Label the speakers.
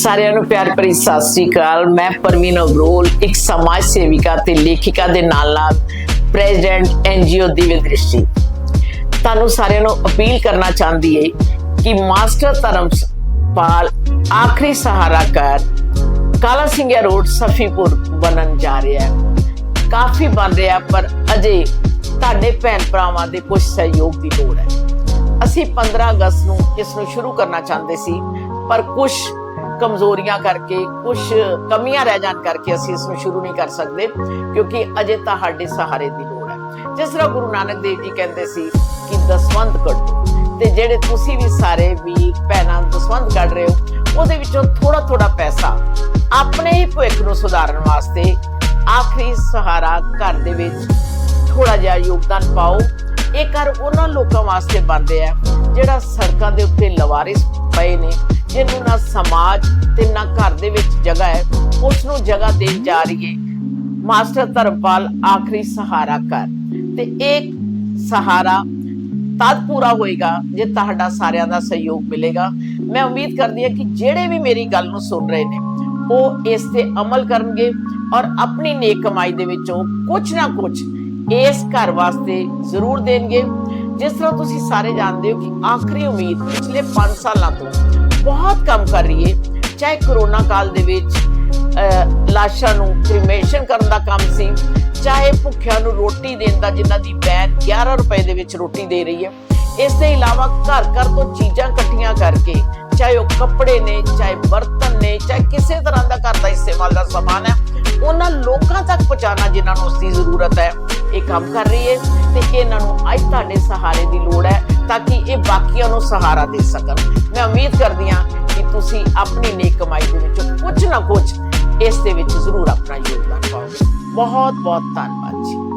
Speaker 1: ਸਾਰਿਆਂ ਨੂੰ ਪਿਆਰ ਭਰੀ ਸਤਿ ਸ੍ਰੀ ਅਕਾਲ। ਮੈਂ ਪਰਮੀਨ ਅਬਰੋਲ, ਇੱਕ ਸਮਾਜ ਸੇਵਿਕਾ ਤੇ ਲੇਖਿਕਾ ਦੇ ਨਾਲ ਨਾਲ ਪ੍ਰੈਜ਼ੀਡੈਂਟ ਐਨਜੀਓ ਦਿਵਯ ਦ੍ਰਿਸ਼ਟੀ ਤੁਹਾਨੂੰ ਸਾਰਿਆਂ ਨੂੰ ਅਪੀਲ ਕਰਨਾ ਚਾਹੁੰਦੀ ਹੈ ਕਿ ਮਾਸਟਰ ਧਰਮਪਾਲ ਆਖਰੀ ਸਹਾਰਾ ਕਰ। ਕਾਲਾ ਸਿੰਘਿਆ ਰੋਡ ਸਫੀਪੁਰ ਬਣਨ ਜਾ ਰਿਹਾ ਹੈ। ਕਾਫੀ ਬਣ ਰਿਹਾ, ਪਰ ਅਜੇ ਤੁਹਾਡੇ ਭੈਣ ਭਰਾਵਾਂ ਦੇ ਕੁਝ ਸਹਿਯੋਗ ਦੀ ਲੋੜ ਹੈ। ਅਸੀਂ 15 ਅਗਸਤ ਨੂੰ ਇਸ ਨੂੰ ਸ਼ੁਰੂ ਕਰਨਾ ਚਾਹੁੰਦੇ ਸੀ, ਪਰ ਕੁਝ ਕਮਜ਼ੋਰੀਆਂ ਕਰਕੇ ਕੁਝ ਕਮੀਆਂ ਰਹਿ ਜਾਣ ਕਰਕੇ ਅਸੀਂ ਇਸ ਨੂੰ ਸ਼ੁਰੂ ਨਹੀਂ ਕਰ ਸਕਦੇ, ਕਿਉਂਕਿ ਅਜੇ ਤੁਹਾਡੇ ਸਹਾਰੇ ਦੀ ਲੋੜ ਹੈ। ਜਿਸ ਤਰ੍ਹਾਂ ਗੁਰੂ ਨਾਨਕ ਦੇਵ ਜੀ ਕਹਿੰਦੇ ਸੀ ਕਿ ਦਸਵੰਧ ਕੱਢੋ, ਤੇ ਜਿਹੜੇ ਤੁਸੀਂ ਵੀ ਸਾਰੇ ਵੀ ਭੈਣਾਂ ਦਸਵੰਧ ਕੱਢ ਰਹੇ ਹੋ, ਉਹਦੇ ਵਿੱਚੋਂ ਥੋੜਾ ਥੋੜਾ ਪੈਸਾ ਆਪਣੇ ਹੀ ਭਵਿੱਖ ਨੂੰ ਸੁਧਾਰਨ ਵਾਸਤੇ ਆਖਰੀ ਸਹਾਰਾ ਘਰ ਦੇ ਵਿੱਚ ਥੋੜਾ ਜਿਹਾ ਯੋਗਦਾਨ ਪਾਓ। ਇਹ ਘਰ ਉਹਨਾਂ ਲੋਕਾਂ ਵਾਸਤੇ ਬਣਦੇ ਆ ਜਿਹੜਾ ਸੜਕਾਂ ਦੇ ਉੱਤੇ ਲਵਾਰਿਸ ਪਏ ਨੇ, ਜਿਹਨੂੰ ਨਾ ਸਮਾਜ ਤੇ ਨਾ ਘਰ ਦੇ ਵਿੱਚ ਜਗ੍ਹਾ ਹੈ ਉਸ ਨੂੰ ਜਗ੍ਹਾ ਦੇਣ ਜਾ ਰਹੀ ਹੈ ਮਾਸਟਰ ਧਰਮਪਾਲ ਆਖਰੀ ਸਹਾਰਾ ਕਰ। ਤੇ ਇੱਕ ਸਹਾਰਾ ਤਦ ਪੂਰਾ ਹੋਏਗਾ ਜੇ ਤੁਹਾਡਾ ਸਾਰਿਆਂ ਦਾ ਸਹਿਯੋਗ ਮਿਲੇਗਾ। ਮੈਂ ਉਮੀਦ ਕਰਦੀ ਹਾਂ ਕਿ ਜਿਹੜੇ ਵੀ ਮੇਰੀ ਗੱਲ ਨੂੰ ਸੁਣ ਰਹੇ ਨੇ, ਉਹ ਇਸ ਤੇ ਅਮਲ ਕਰਨਗੇ ਔਰ ਆਪਣੀ ਨੇਕ ਕਮਾਈ ਦੇ ਵਿੱਚੋਂ ਕੁਝ ਨਾ ਕੁਝ ਇਸ ਘਰ ਵਾਸਤੇ ਜ਼ਰੂਰ ਦੇਣਗੇ। ਜਿਸ ਤਰ੍ਹਾਂ ਤੁਸੀਂ ਸਾਰੇ ਜਾਣਦੇ ਹੋ ਕਿ ਆਖਰੀ ਉਮੀਦ ਪਿਛਲੇ 5 ਸਾਲਾਂ ਤੋਂ ਬਹੁਤ ਕੰਮ ਕਰ ਰਹੀ ਹੈ। ਚਾਹੇ ਕਰੋਨਾ ਕਾਲ ਦੇ ਵਿੱਚ ਲਾਸ਼ਾਂ ਨੂੰ ਕ੍ਰੀਮੇਸ਼ਨ ਕਰਨ ਦਾ ਕੰਮ ਸੀ, ਚਾਹੇ ਭੁੱਖਿਆਂ ਨੂੰ ਰੋਟੀ ਦੇਣ ਦਾ ਜਿਨ੍ਹਾਂ ਦੀ ਬੈਨ 11 ਰੁਪਏ ਦੇ ਵਿੱਚ ਰੋਟੀ ਦੇ ਰਹੀ ਹੈ। ਇਸ ਦੇ ਇਲਾਵਾ ਘਰ ਘਰ ਤੋਂ ਚੀਜ਼ਾਂ ਇਕੱਠੀਆਂ ਕਰਕੇ, ਚਾਹੇ ਉਹ ਕੱਪੜੇ ਨੇ, ਚਾਹੇ ਬਰਤਨ ਨੇ, ਚਾਹੇ ਕਿਸੇ ਤਰ੍ਹਾਂ ਦਾ ਘਰ ਦਾ ਇਸਤੇਮਾਲ ਦਾ ਸਮਾਨ ਹੈ, ਉਹਨਾਂ ਲੋਕਾਂ ਤੱਕ ਪਹੁੰਚਾਉਣਾ ਜਿਨ੍ਹਾਂ ਨੂੰ ਉਸ ਦੀ ਜ਼ਰੂਰਤ ਹੈ। ਇਹ ਕੰਮ ਕਰ ਰਹੀ ਹੈ ਤੇ ਇਹਨਾਂ ਨੂੰ ਅੱਜ ਤੁਹਾਡੇ ਤਾਂ ਕਿ ਇਹ ਬਾਕੀਆਂ ਨੂੰ ਸਹਾਰਾ ਦੇ ਸਕਣ। ਮੈਂ ਉਮੀਦ ਕਰਦੀ ਹਾਂ ਕਿ ਤੁਸੀਂ ਆਪਣੀ ਨੇਕ ਕਮਾਈ ਦੇ ਵਿੱਚੋਂ ਕੁਝ ਨਾ ਕੁਝ ਇਸ ਦੇ ਵਿੱਚ ਜ਼ਰੂਰ ਆਪਣਾ ਯੋਗਦਾਨ ਪਾਓਗੇ। ਬਹੁਤ ਬਹੁਤ ਧੰਨਵਾਦ ਜੀ।